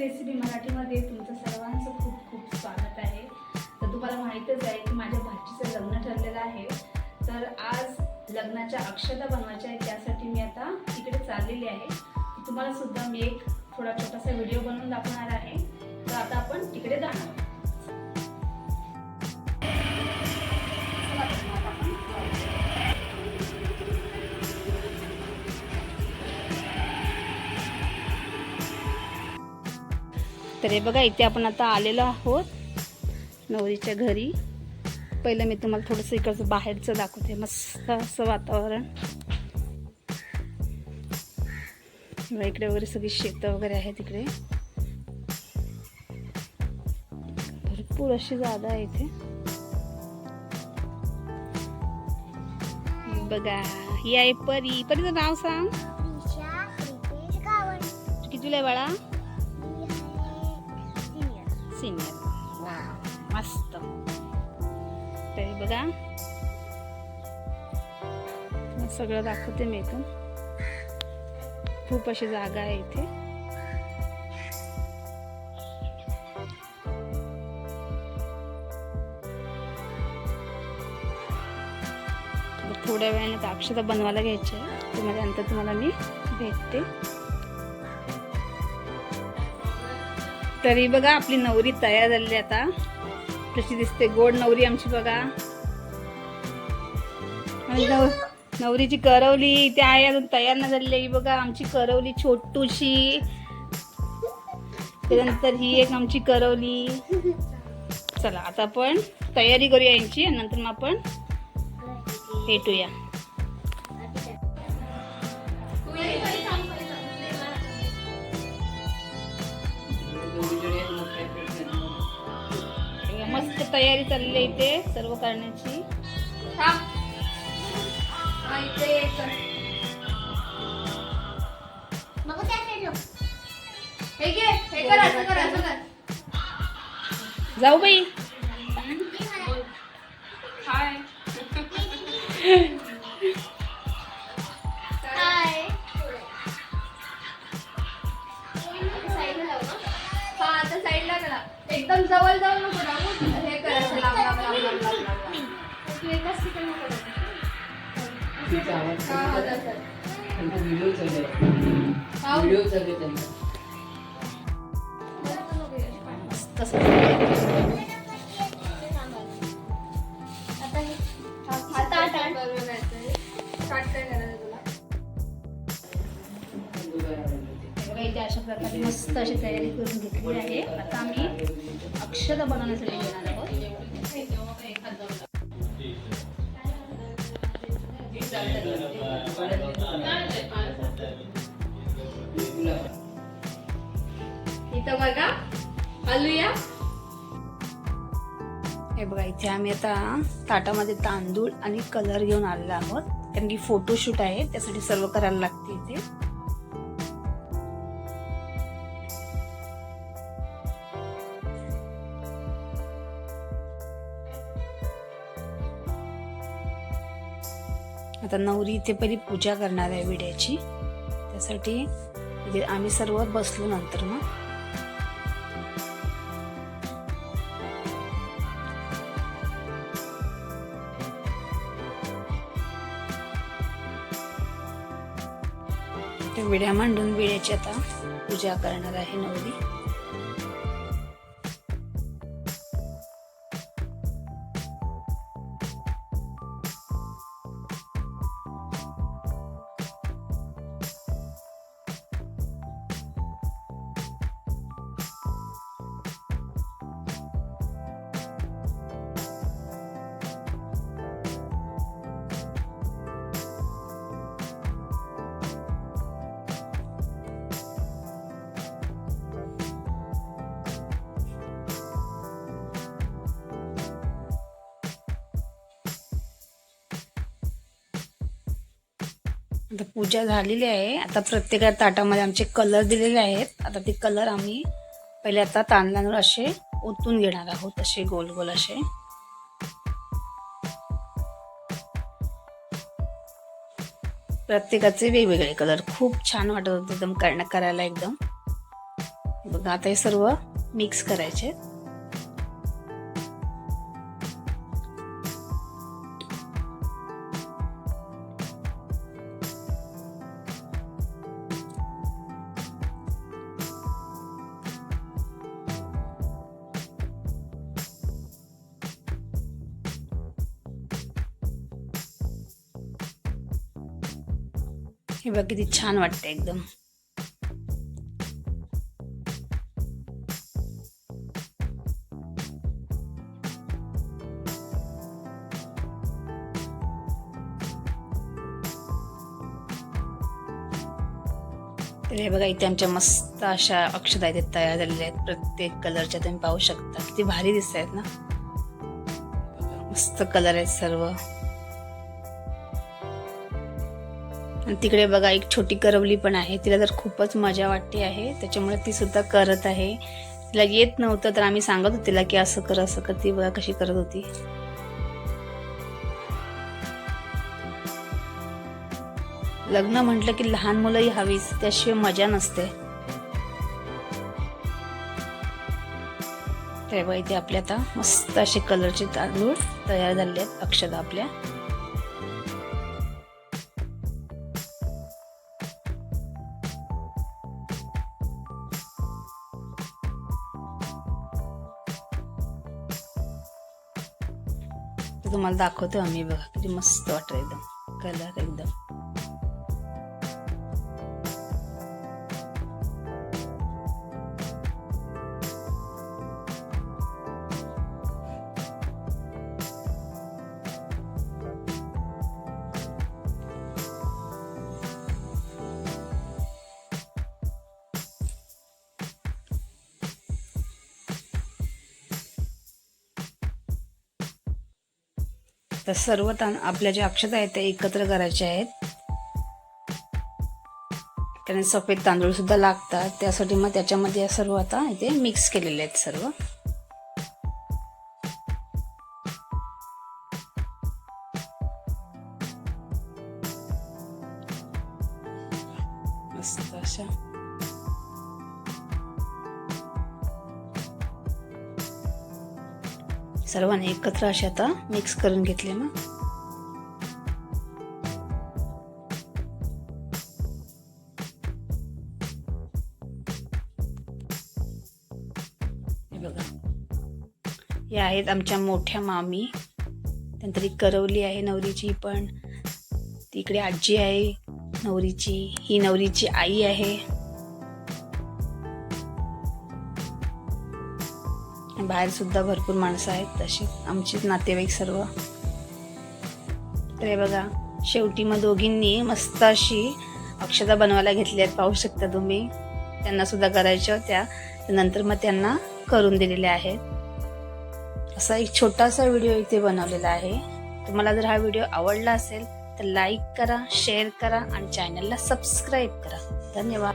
Recipe मराठीमध्ये तुमचं सर्वांचं खूप खूप स्वागत आहे. तर तुम्हाला माहीतच आहे की माझ्या भाचीचं लग्न ठरलेलं आहे. तर आज लग्नाच्या अक्षता बनवायच्या आहेत त्यासाठी मी आता तिकडे चाललेली आहे. तुम्हाला सुद्धा मी एक थोडा छोटासा व्हिडिओ बनवून दाखवणार आहे. तर आता आपण तिकडे जाणार. तर हे बघा इथे आपण आता आलेलो आहोत नवरीच्या घरी. पहिलं मी तुम्हाला थोडंसं इकडचं बाहेरचं दाखवते मस्त असं वातावरण. इकडे वगैरे सगळी शेतं वगैरे आहेत इकडे. भरपूर अशी जागा आहे इथे. बघा ही आहे परी. परीचं नाव सांग. दिशा रितेश गावण तू कितीला आहे बाळा? आहे सिनियर सिनियर मस्त तरी बघा सगळं दाखवते मी इथून खूप अशी जागा आहे इथे थोड्या वेळाने अक्षता बनवायला घ्यायची आहे तुम्हाला नंतर तुम्हाला मी भेटते तरी बघा आपली नवरी तयार झालेली आहे आता. कशी दिसते. गोड नवरी आमची बघा. आणि नव नवरीची करवली ते आहे अजून तयार न झालेली आहे. ही बघा आमची करवली छोटूशी. त्यानंतर ही एक आमची करवली. चला आता आपण तयारी करूया यांची. नंतर मग आपण भेटूया. तयारी चालली आहे इथे सर्व करण्याची. जाऊ बाई. तिचा आवाज हा, हा. त्यांचा व्हिडिओ चालू आहे. हा. व्हिडिओ चालू आहे त्यांचा. अशा प्रकारे मस्त अशी तयारी करून घेतली आहे. आता आम्ही अक्षता बनवण्यासाठी घेणार आहोत. इथं बघा हलूया हे बघा इथे आम्ही आता ताटामध्ये तांदूळ आणि कलर घेऊन आलेलो आहोत. कारण की फोटोशूट आहे त्यासाठी सर्व करायला लागते इथे. आता नवरी इथे पहिली पूजा करणार आहे विड्याची. त्यासाठी आम्ही सर्व बसलो नंतर मग. विड्या मांडून विड्याची आता पूजा करणार आहे नवरी. आता पूजा झालेली आहे. आता प्रत्येका ताटामध्ये आमचे कलर दिलेले आहेत. आता ते कलर आम्ही पहिले आता तांदळांवर असे ओतून घेणार आहोत. असे गोल गोल असे. प्रत्येकाचे वेगवेगळे कलर खूप छान वाटत होते एकदम करणं करायला एकदम. बघा आता हे सर्व मिक्स करायचे. हे बघ किती छान वाटतं एकदम. तर हे बघा इथे आमच्या मस्त अशा अक्षता इथे तयार झालेल्या आहेत. प्रत्येक कलरच्या तुम्ही पाहू शकता. किती भारी दिसत आहेत ना. मस्त कलर आहेत सर्व. आणि तिकडे बघा एक छोटी करवली पण आहे. तिला तर खूपच मजा वाटते आहे. त्याच्यामुळे ती सुद्धा करत आहे. तिला येत नव्हतं तर आम्ही सांगत होतो तिला की असं कर असं कर. ती बघा कशी करत होती. लग्न म्हटलं की लहान मुलंही हवीच त्याशिवाय मजा नसते. तेव्हा इथे आपले आता मस्त असे कलरचे तांदूळ तयार झाले आहेत अक्षदा आपल्या. तुम्हाला दाखवतो आम्ही बघा किती मस्त वाटतं एकदम कलर एकदम. तर सर्व ताण आपल्या ज्या अक्षता आहेत त्या एकत्र करायच्या आहेत. कारण सफेद तांदूळ सुद्धा लागतात. त्यासाठी मग त्याच्यामध्ये सर्व आता इथे मिक्स केलेले आहेत सर्व. मस्त अशा सर्वांनी एकत्र असे आता मिक्स करून घेतले मग बघा. हे आहेत आमच्या मोठ्या मामी. त्यानंतर ही करवली आहे नवरीची पण तिकडे आजी आहे नवरीची. ही नवरीची आई आहे. बाहेर सुद्धा भरपूर माणसं आहेत तशी. आमचे नातेवाईक सर्व. तर हे बघा शेवटी मग दोघींनी मस्त अशी अक्षता बनवायला घेतली आहेत. पाहू शकता तुम्ही. त्यांना सुद्धा करायच्या होत्या. नंतर मग त्यांना करून दिलेल्या आहेत. असा एक छोटासा व्हिडिओ इथे बनवलेला आहे. तुम्हाला जर हा व्हिडिओ आवडला असेल तर लाईक करा शेअर करा आणि चॅनलला सबस्क्राईब करा. धन्यवाद.